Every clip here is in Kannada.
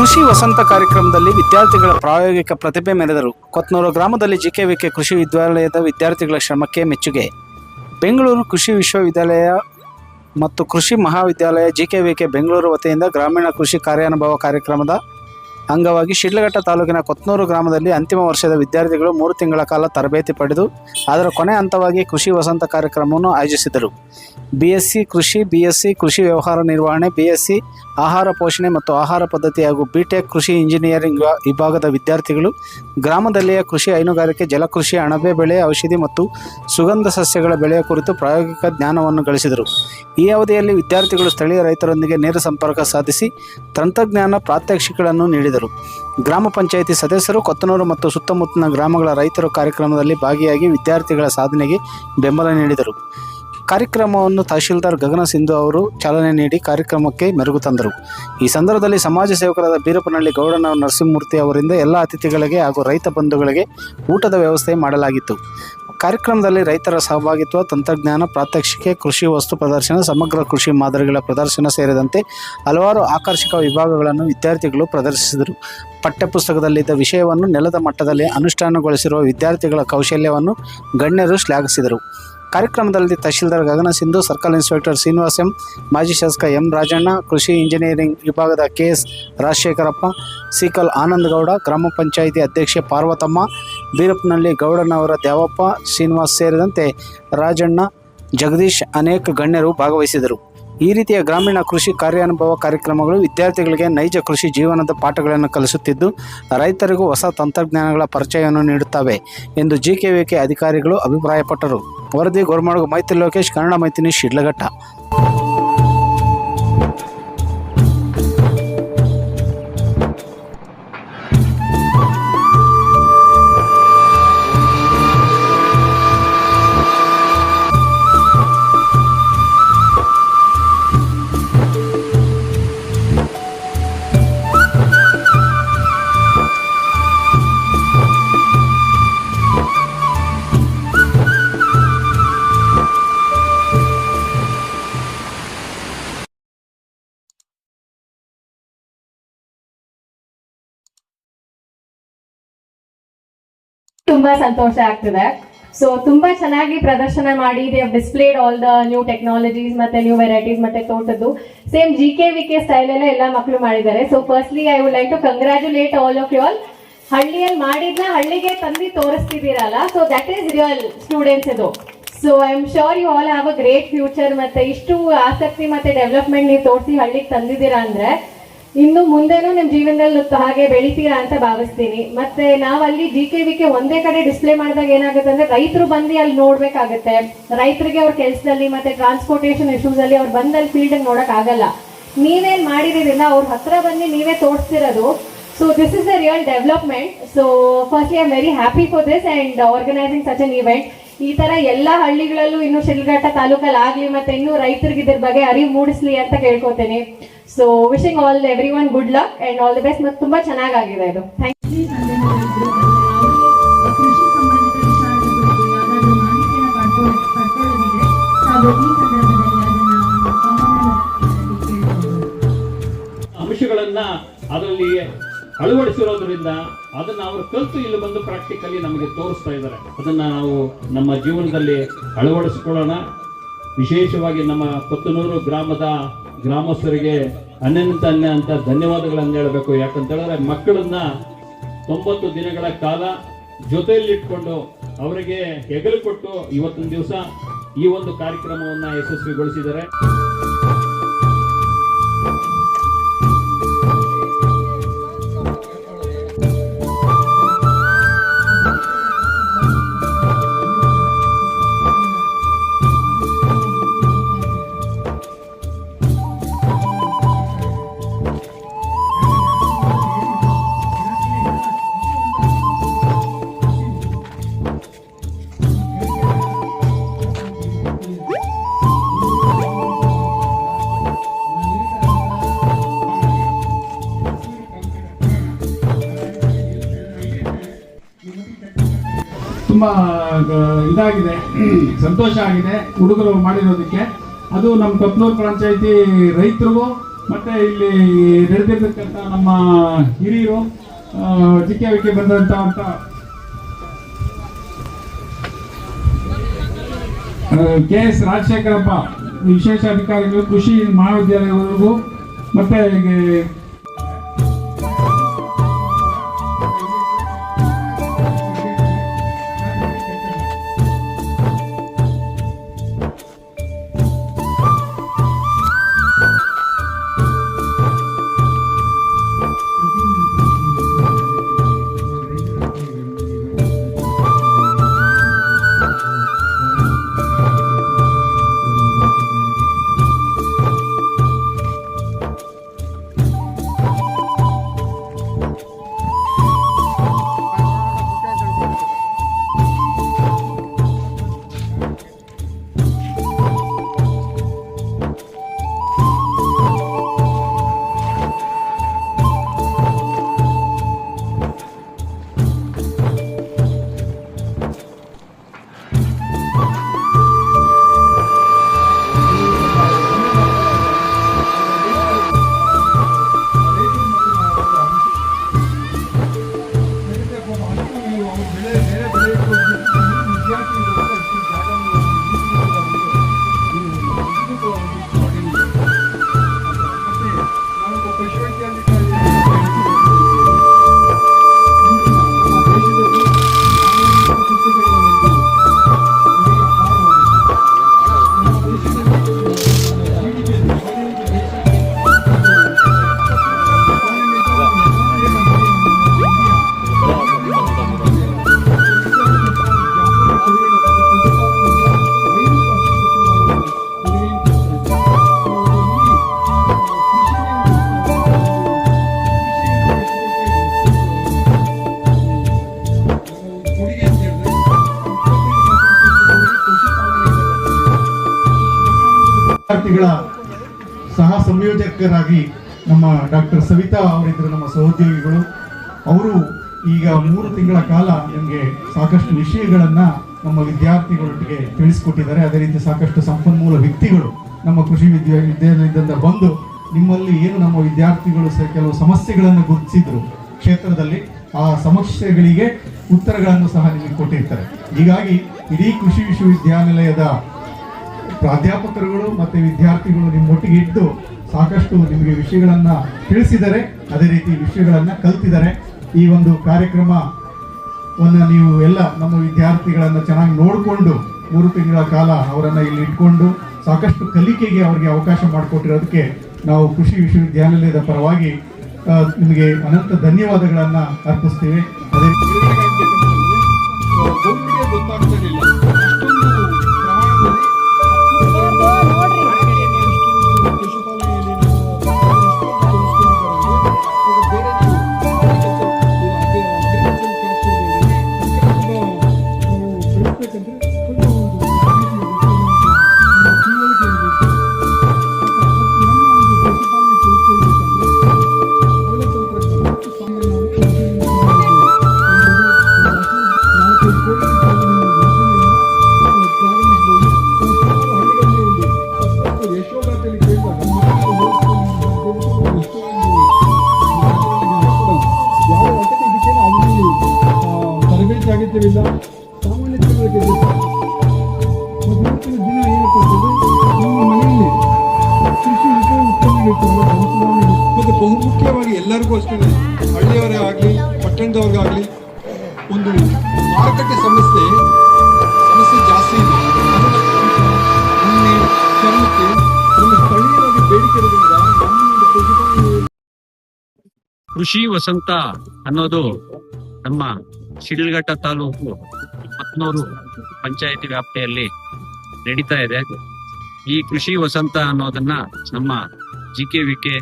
ಕೃಷಿ ವಸಂತ ಕಾರ್ಯಕ್ರಮದಲ್ಲಿ ವಿದ್ಯಾರ್ಥಿಗಳ ಪ್ರಾಯೋಗಿಕ ಪ್ರತಿಭೆ ಮೆರೆದರು. ಕೊತ್ನೂರು ಗ್ರಾಮದಲ್ಲಿ ಜಿಕೆವಿಕೆ ಕೃಷಿ ವಿದ್ಯಾಲಯದ ವಿದ್ಯಾರ್ಥಿಗಳ ಶ್ರಮಕ್ಕೆ ಮೆಚ್ಚುಗೆ. ಬೆಂಗಳೂರು ಕೃಷಿ ವಿಶ್ವವಿದ್ಯಾಲಯ ಮತ್ತು ಕೃಷಿ ಮಹಾವಿದ್ಯಾಲಯ ಜಿಕೆವಿಕೆ ಬೆಂಗಳೂರು ವತಿಯಿಂದ ಗ್ರಾಮೀಣ ಕೃಷಿ ಕಾರ್ಯಾನುಭವ ಕಾರ್ಯಕ್ರಮದ ಅಂಗವಾಗಿ ಶಿಡ್ಲಘಟ್ಟ ತಾಲೂಕಿನ ಕೊತ್ನೂರು ಗ್ರಾಮದಲ್ಲಿ ಅಂತಿಮ ವರ್ಷದ ವಿದ್ಯಾರ್ಥಿಗಳು ಮೂರು ತಿಂಗಳ ಕಾಲ ತರಬೇತಿ ಪಡೆದು, ಅದರ ಕೊನೆ ಹಂತವಾಗಿ ಕೃಷಿ ವಸಂತ ಕಾರ್ಯಕ್ರಮವನ್ನು ಆಯೋಜಿಸಿದರು. ಬಿ ಎಸ್ ಸಿ ಕೃಷಿ ಬಿ ಎಸ್ ಸಿ ಕೃಷಿ ವ್ಯವಹಾರ ನಿರ್ವಹಣೆ ಬಿ ಎಸ್ ಸಿ ಆಹಾರ ಪೋಷಣೆ ಮತ್ತು ಆಹಾರ ಪದ್ಧತಿ ಹಾಗೂ ಬಿಟೆಕ್ ಕೃಷಿ ಇಂಜಿನಿಯರಿಂಗ್ ವಿಭಾಗದ ವಿದ್ಯಾರ್ಥಿಗಳು ಗ್ರಾಮದಲ್ಲಿಯ ಕೃಷಿ ಹೈನುಗಾರಿಕೆ, ಜಲಕೃಷಿ, ಅಣಬೆ ಬೆಳೆ, ಔಷಧಿ ಮತ್ತು ಸುಗಂಧ ಸಸ್ಯಗಳ ಬೆಳೆಯ ಕುರಿತು ಪ್ರಾಯೋಗಿಕ ಜ್ಞಾನವನ್ನು ಗಳಿಸಿದರು. ಈ ಅವಧಿಯಲ್ಲಿ ವಿದ್ಯಾರ್ಥಿಗಳು ಸ್ಥಳೀಯ ರೈತರೊಂದಿಗೆ ನೇರ ಸಂಪರ್ಕ ಸಾಧಿಸಿ ತಂತ್ರಜ್ಞಾನ ಪ್ರಾತ್ಯಕ್ಷಿಕೆಗಳನ್ನು ನೀಡಿದರು. ಗ್ರಾಮ ಪಂಚಾಯಿತಿ ಸದಸ್ಯರು ಕೊತ್ತನೂರು ಮತ್ತು ಸುತ್ತಮುತ್ತಲಿನ ಗ್ರಾಮಗಳ ರೈತರು ಕಾರ್ಯಕ್ರಮದಲ್ಲಿ ಭಾಗಿಯಾಗಿ ವಿದ್ಯಾರ್ಥಿಗಳ ಸಾಧನೆಗೆ ಬೆಂಬಲ ನೀಡಿದರು. ಕಾರ್ಯಕ್ರಮವನ್ನು ತಹಶೀಲ್ದಾರ್ ಗಗನ ಸಿಂಧು ಅವರು ಚಾಲನೆ ನೀಡಿ ಕಾರ್ಯಕ್ರಮಕ್ಕೆ ಮೆರುಗು ತಂದರು. ಈ ಸಂದರ್ಭದಲ್ಲಿ ಸಮಾಜ ಸೇವಕರಾದ ಬೀರಪ್ಪನಹಳ್ಳಿ ಗೌಡನ ನರಸಿಂಹಮೂರ್ತಿ ಅವರಿಂದ ಎಲ್ಲ ಅತಿಥಿಗಳಿಗೆ ಹಾಗೂ ರೈತ ಬಂಧುಗಳಿಗೆ ಊಟದ ವ್ಯವಸ್ಥೆ ಮಾಡಲಾಗಿತ್ತು. ಕಾರ್ಯಕ್ರಮದಲ್ಲಿ ರೈತರ ಸಹಭಾಗಿತ್ವ, ತಂತ್ರಜ್ಞಾನ, ಪ್ರಾತ್ಯಕ್ಷಿಕೆ, ಕೃಷಿ ವಸ್ತು ಪ್ರದರ್ಶನ, ಸಮಗ್ರ ಕೃಷಿ ಮಾದರಿಗಳ ಪ್ರದರ್ಶನ ಸೇರಿದಂತೆ ಹಲವಾರು ಆಕರ್ಷಕ ವಿಭಾಗಗಳನ್ನು ವಿದ್ಯಾರ್ಥಿಗಳು ಪ್ರದರ್ಶಿಸಿದರು. ಪಠ್ಯಪುಸ್ತಕದಲ್ಲಿದ್ದ ವಿಷಯವನ್ನು ನೆಲದ ಮಟ್ಟದಲ್ಲಿ ಅನುಷ್ಠಾನಗೊಳಿಸಿರುವ ವಿದ್ಯಾರ್ಥಿಗಳ ಕೌಶಲ್ಯವನ್ನು ಗಣ್ಯರು ಶ್ಲಾಘಿಸಿದರು. ಕಾರ್ಯಕ್ರಮದಲ್ಲಿ tahsildar Gagana Sindhu, circle inspector Srinivas M, ಮಾಜಿ ಶಾಸಕ ಎಂ ರಾಜಣ್ಣ, ಕೃಷಿ ಇಂಜಿನಿಯರಿಂಗ್ ವಿಭಾಗದ ಕೆ ಎಸ್ ರಾಜಶೇಖರಪ್ಪ, ಸಿಕಲ್ ಆನಂದಗೌಡ, ಗ್ರಾಮ ಪಂಚಾಯಿತಿ ಅಧ್ಯಕ್ಷೆ ಪಾರ್ವತಮ್ಮ, ಬೀರಪ್ಪನಹಳ್ಳಿ ಗೌಡನವರ ದ್ಯಾವಪ್ಪ ಶ್ರೀನಿವಾಸ್ ಸೇರಿದಂತೆ ರಾಜಣ್ಣ, ಜಗದೀಶ್ ಅನೇಕ ಗಣ್ಯರು ಭಾಗವಹಿಸಿದರು. ಈ ರೀತಿಯ ಗ್ರಾಮೀಣ ಕೃಷಿ ಕಾರ್ಯಾನುಭವ ಕಾರ್ಯಕ್ರಮಗಳು ವಿದ್ಯಾರ್ಥಿಗಳಿಗೆ ನೈಜ ಕೃಷಿ ಜೀವನದ ಪಾಠಗಳನ್ನು ಕಲಿಸುತ್ತಿದ್ದು, ರೈತರಿಗೂ ಹೊಸ ತಂತ್ರಜ್ಞಾನಗಳ ಪರಿಚಯವನ್ನು ನೀಡುತ್ತವೆ ಎಂದು ಜಿಕೆವಿಕೆ ಅಧಿಕಾರಿಗಳು ಅಭಿಪ್ರಾಯಪಟ್ಟರು. ವರದಿ ಗೋರ್ಮಾಡು ಮೈತ್ರಿ ಲೋಕೇಶ್ ಕನ್ನಡ ಮೈತ್ರಿ ಶಿಡ್ಲಘಟ್ಟ ತುಂಬಾ ಸಂತೋಷ ಆಗ್ತಿದೆ. ಸೊ ತುಂಬಾ ಚೆನ್ನಾಗಿ ಪ್ರದರ್ಶನ ಮಾಡಿ they displayed all the new technologies ಮತ್ತೆ ನ್ಯೂ ವೆರೈಟೀಸ್ ಮತ್ತೆ ತೋಟದ್ದು. Same G K V K style ಎಲ್ಲ ಎಲ್ಲ ಮಕ್ಕಳು ಮಾಡಿದ್ದಾರೆ. So firstly I would like to congratulate all of you all ಹಳ್ಳಿಯಲ್ಲಿ ಮಾಡಿದ್ನ ಹಳ್ಳಿಗೆ ತಂದು ತೋರಿಸ್ತಿದ್ದೀರಲ್ಲ? So that is real students ಇದು. So I am sure you all have a great future ಮತ್ತೆ ಇಷ್ಟು ಆಸಕ್ತಿ ಮತ್ತೆ ಡೆವಲಪ್ಮೆಂಟ್ ನೀವು ತೋರಿಸಿ ಹಳ್ಳಿಗೆ ತಂದಿದ್ದೀರಾ ಅಂದ್ರೆ ಇನ್ನು ಮುಂದೆನೂ ನಿಮ್ ಜೀವನದಲ್ಲಿ ಹಾಗೆ ಬೆಳಿತೀರಾ ಅಂತ ಭಾವಿಸ್ತೀನಿ. ಮತ್ತೆ ನಾವಲ್ಲಿ ಜಿ ಕೆ ವಿ ಕೆ ಒಂದೇ ಕಡೆ ಡಿಸ್ಪ್ಲೇ ಮಾಡಿದಾಗ ಏನಾಗುತ್ತೆ ಅಂದ್ರೆ ರೈತರು ಬಂದು ಅಲ್ಲಿ ನೋಡ್ಬೇಕಾಗತ್ತೆ. ರೈತರಿಗೆ ಅವ್ರ ಕೆಲಸದಲ್ಲಿ ಮತ್ತೆ ಟ್ರಾನ್ಸ್ಪೋರ್ಟೇಷನ್ ಇಶ್ಯೂಸ್ ಅಲ್ಲಿ ಅವ್ರು ಬಂದಲ್ಲಿ ಅಲ್ಲಿ ಫೀಲ್ಡ್ ನೋಡಕ್ ಆಗಲ್ಲ. ನೀವೇನ್ ಮಾಡಿದಿರಲ್ಲ ಅವ್ರ ಹತ್ರ ಬಂದು ನೀವೇ ತೋರಿಸ್ತಿರೋದು. So this is the real development so first I am very happy for this and organising such an event ಈ ತರ ಎಲ್ಲಾ ಹಳ್ಳಿಗಳಲ್ಲೂ ಇನ್ನು ಶಿಲ್ಘಟ್ಟ ತಾಲೂಕಲ್ಲಿ ಆಗ್ಲಿ ಮತ್ತೆ ಇನ್ನು ರೈತರಿಗೆ ಇದ್ರ ಬಗ್ಗೆ ಅರಿವು ಮೂಡಿಸ್ಲಿ ಅಂತ ಕೇಳ್ಕೊತೇನೆ. So wishing all every one good luck and all the best ಮತ್ತೆ ತುಂಬಾ ಚೆನ್ನಾಗಾಗಿದೆ ಇದು. ಥ್ಯಾಂಕ್ ಅಂಶಗಳನ್ನ ಅದರಲ್ಲಿ ಅಳವಡಿಸಿರೋದ್ರಿಂದ ಅದನ್ನ ಅವರು ಕಲಿತು ಇಲ್ಲಿ ಬಂದು ಪ್ರಾಕ್ಟಿಕಲಿ ನಮಗೆ ತೋರಿಸ್ತಾ ಇದ್ದಾರೆ. ಅದನ್ನ ನಾವು ನಮ್ಮ ಜೀವನದಲ್ಲಿ ಅಳವಡಿಸಿಕೊಳ್ಳೋಣ. ವಿಶೇಷವಾಗಿ ನಮ್ಮ ಕೊತ್ತನೂರು ಗ್ರಾಮದ ಗ್ರಾಮಸ್ಥರಿಗೆ ಅನ್ಯಂತ ಅನ್ಯ ಅಂತ ಧನ್ಯವಾದಗಳನ್ನು ಹೇಳಬೇಕು. ಯಾಕಂತ ಹೇಳಿದ್ರೆ ಮಕ್ಕಳನ್ನ ತೊಂಬತ್ತು ದಿನಗಳ ಕಾಲ ಜೊತೆಯಲ್ಲಿಟ್ಕೊಂಡು ಅವರಿಗೆ ಹೆಗಲು ಕೊಟ್ಟು ಇವತ್ತಿನ ದಿವಸ ಈ ಒಂದು ಕಾರ್ಯಕ್ರಮವನ್ನು ಯಶಸ್ವಿಗೊಳಿಸಿದ್ದಾರೆ. ತುಂಬ ಇದಾಗಿದೆ, ಸಂತೋಷ ಆಗಿದೆ ಹುಡುಗರು ಮಾಡಿರೋದಕ್ಕೆ. ಅದು ನಮ್ಮ ಕೊತ್ನೂರು ಪಂಚಾಯಿತಿ ರೈತರಿಗೂ, ಮತ್ತೆ ಇಲ್ಲಿ ನಡೆದಿರ್ತಕ್ಕಂಥ ನಮ್ಮ ಹಿರಿಯರು ಜಿಕೆ ಬಂದಂಥ ಅಂತ. ಕೆ ಎಸ್ ರಾಜಶೇಖರಪ್ಪ, ವಿಶೇಷ ಅಧಿಕಾರಿಗಳು, ಕೃಷಿ ಮಹಾವಿದ್ಯಾಲಯವರೆಗೂ ಮತ್ತೆ ವಿದ್ಯಾರ್ಥಿಗಳ ಸಹ ಸಂಯೋಜಕರಾಗಿ ನಮ್ಮ ಡಾಕ್ಟರ್ ಸವಿತಾ ಅವರಿದ್ದರು, ನಮ್ಮ ಸಹೋದ್ಯೋಗಿಗಳು. ಅವರು ಈಗ ಮೂರು ತಿಂಗಳ ಕಾಲ ನಮಗೆ ಸಾಕಷ್ಟು ವಿಷಯಗಳನ್ನು ನಮ್ಮ ವಿದ್ಯಾರ್ಥಿಗಳೊಟ್ಟಿಗೆ ತಿಳಿಸ್ಕೊಟ್ಟಿದ್ದಾರೆ. ಅದೇ ರೀತಿ ಸಾಕಷ್ಟು ಸಂಪನ್ಮೂಲ ವ್ಯಕ್ತಿಗಳು ನಮ್ಮ ಕೃಷಿ ವಿದ್ಯಾ ವಿದ್ಯಾಲಯದಿಂದ ಬಂದು ನಿಮ್ಮಲ್ಲಿ ಏನು ನಮ್ಮ ವಿದ್ಯಾರ್ಥಿಗಳು ಸಹ ಕೆಲವು ಸಮಸ್ಯೆಗಳನ್ನು ಗುರುತಿಸಿದ್ರು ಕ್ಷೇತ್ರದಲ್ಲಿ, ಆ ಸಮಸ್ಯೆಗಳಿಗೆ ಉತ್ತರಗಳನ್ನು ಸಹ ನಿಮಗೆ ಕೊಟ್ಟಿರ್ತಾರೆ. ಹೀಗಾಗಿ ಇಡೀ ಕೃಷಿ ವಿಶ್ವವಿದ್ಯಾನಿಲಯದ ಪ್ರಾಧ್ಯಾಪಕರುಗಳು ಮತ್ತು ವಿದ್ಯಾರ್ಥಿಗಳು ನಿಮ್ಮೊಟ್ಟಿಗೆ ಇದ್ದು ಸಾಕಷ್ಟು ನಿಮಗೆ ವಿಷಯಗಳನ್ನು ತಿಳಿಸಿದ್ದಾರೆ ಅದೇ ರೀತಿ ವಿಷಯಗಳನ್ನು ಕಲ್ತಿದ್ದಾರೆ ಈ ಒಂದು ಕಾರ್ಯಕ್ರಮವನ್ನ ನೀವು ಎಲ್ಲ ನಮ್ಮ ವಿದ್ಯಾರ್ಥಿಗಳನ್ನು ಚೆನ್ನಾಗಿ ನೋಡಿಕೊಂಡು ಮೂರು ತಿಂಗಳ ಕಾಲ ಅವರನ್ನು ಇಲ್ಲಿ ಇಟ್ಕೊಂಡು ಸಾಕಷ್ಟು ಕಲಿಕೆಗೆ ಅವರಿಗೆ ಅವಕಾಶ ಮಾಡಿಕೊಟ್ಟಿರೋದಕ್ಕೆ ನಾವು ಕೃಷಿ ವಿಶ್ವವಿದ್ಯಾನಿಲಯದ ಪರವಾಗಿ ನಿಮಗೆ ಅನಂತ ಧನ್ಯವಾದಗಳನ್ನು ಅರ್ಪಿಸ್ತೀವಿ. ಅದೇ ಅಗತ್ಯವಿಲ್ಲ ಸಾಮಾನ್ಯ ತಿಳುವಳಿಕೆ ಇವತ್ತಿನ ದಿನ ಏನಪ್ಪ ಅಂತಂದ್ರೆ ನಮ್ಮ ಮನೆಯಲ್ಲಿ ಕೃಷಿ ಮತ್ತು ಬಹುಮುಖ್ಯವಾಗಿ ಎಲ್ಲರಿಗೂ ಅಷ್ಟೇ ಹಳ್ಳಿಯವರೇ ಆಗಲಿ ಪಟ್ಟಣದವ್ರಿಗಾಗಲಿ ಒಂದು ಮಾರುಕಟ್ಟೆ ಸಮಸ್ಯೆ ಸಮಸ್ಯೆ ಜಾಸ್ತಿ ಇದೆ. ಚರ್ಮಕ್ಕೆ ಒಂದು ಸ್ಥಳೀಯವಾಗಿ ಬೇಡಿಕೆ ಇರೋದ್ರಿಂದ ನಮ್ಮ ಒಂದು ಕೃಷಿ ವಸಂತ ಅನ್ನೋದು ನಮ್ಮ ಶಿಡ್ಲಘಟ್ಟ ತಾಲೂಕು ಹತ್ನೂರು ಪಂಚಾಯತಿ ವ್ಯಾಪ್ತಿಯಲ್ಲಿ ನಡೀತಾ ಇದೆ. ಈ ಕೃಷಿ ವಸಂತ ಅನ್ನೋದನ್ನ ನಮ್ಮ ಜಿ ಕೆ ವಿ ಕೆ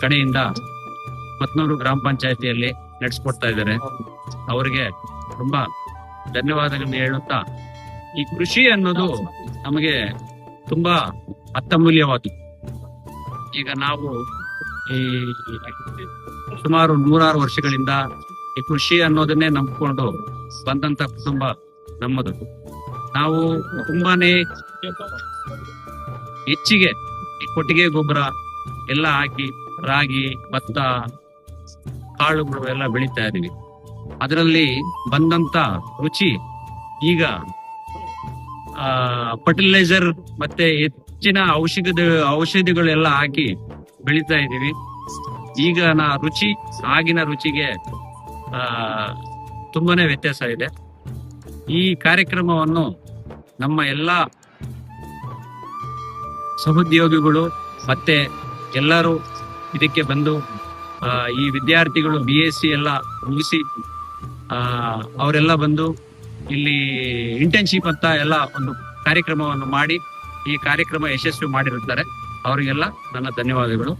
ಕಡೆಯಿಂದ ಮತ್ನೂರು ಗ್ರಾಮ ಪಂಚಾಯತಿಯಲ್ಲಿ ನಡೆಸ್ಕೊಡ್ತಾ ಇದ್ದಾರೆ. ಅವರಿಗೆ ತುಂಬಾ ಧನ್ಯವಾದಗಳನ್ನ ಹೇಳುತ್ತಾ, ಈ ಕೃಷಿ ಅನ್ನೋದು ನಮಗೆ ತುಂಬಾ ಅತ್ಯಮೂಲ್ಯವಾದ ಈಗ ನಾವು ಈ ಸುಮಾರು ನೂರಾರು ವರ್ಷಗಳಿಂದ ಈ ಕೃಷಿ ಅನ್ನೋದನ್ನೇ ನಂಬಿಕೊಂಡು ಬಂದಂತ ಕುಟುಂಬ ನಮ್ಮದು. ನಾವು ತುಂಬಾನೇ ಹೆಚ್ಚಿಗೆ ಕೊಟ್ಟಿಗೆ ಗೊಬ್ಬರ ಎಲ್ಲ ಹಾಕಿ ರಾಗಿ, ಭತ್ತ, ಕಾಳುಗಳು ಎಲ್ಲ ಬೆಳೀತಾ ಇದೀವಿ ಅದರಲ್ಲಿ ಬಂದಂತ ರುಚಿ ಈಗ ಫರ್ಟಿಲೈಸರ್ ಮತ್ತೆ ಹೆಚ್ಚಿನ ಔಷಧ ಔಷಧಿಗಳೆಲ್ಲ ಹಾಕಿ ಬೆಳೀತಾ ಇದೀವಿ ಈಗ ನಾ ರುಚಿ, ಆಗಿನ ರುಚಿಗೆ ತುಂಬಾನೇ ವ್ಯತ್ಯಾಸ ಇದೆ ಈ ಕಾರ್ಯಕ್ರಮವನ್ನು ನಮ್ಮ ಎಲ್ಲ ಸಹೋದ್ಯೋಗಿಗಳು ಮತ್ತೆ ಎಲ್ಲರೂ ಇದಕ್ಕೆ ಬಂದು ಈ ವಿದ್ಯಾರ್ಥಿಗಳು ಬಿ ಎಸ್ ಸಿ ಎಲ್ಲ ಮುಗಿಸಿ ಅವರೆಲ್ಲ ಬಂದು ಇಲ್ಲಿ ಇಂಟರ್ನ್ಶಿಪ್ ಅಂತ ಎಲ್ಲ ಒಂದು ಕಾರ್ಯಕ್ರಮವನ್ನು ಮಾಡಿ ಈ ಕಾರ್ಯಕ್ರಮ ಯಶಸ್ವಿ ಮಾಡಿರುತ್ತಾರೆ. ಅವರಿಗೆಲ್ಲ ನನ್ನ ಧನ್ಯವಾದಗಳು.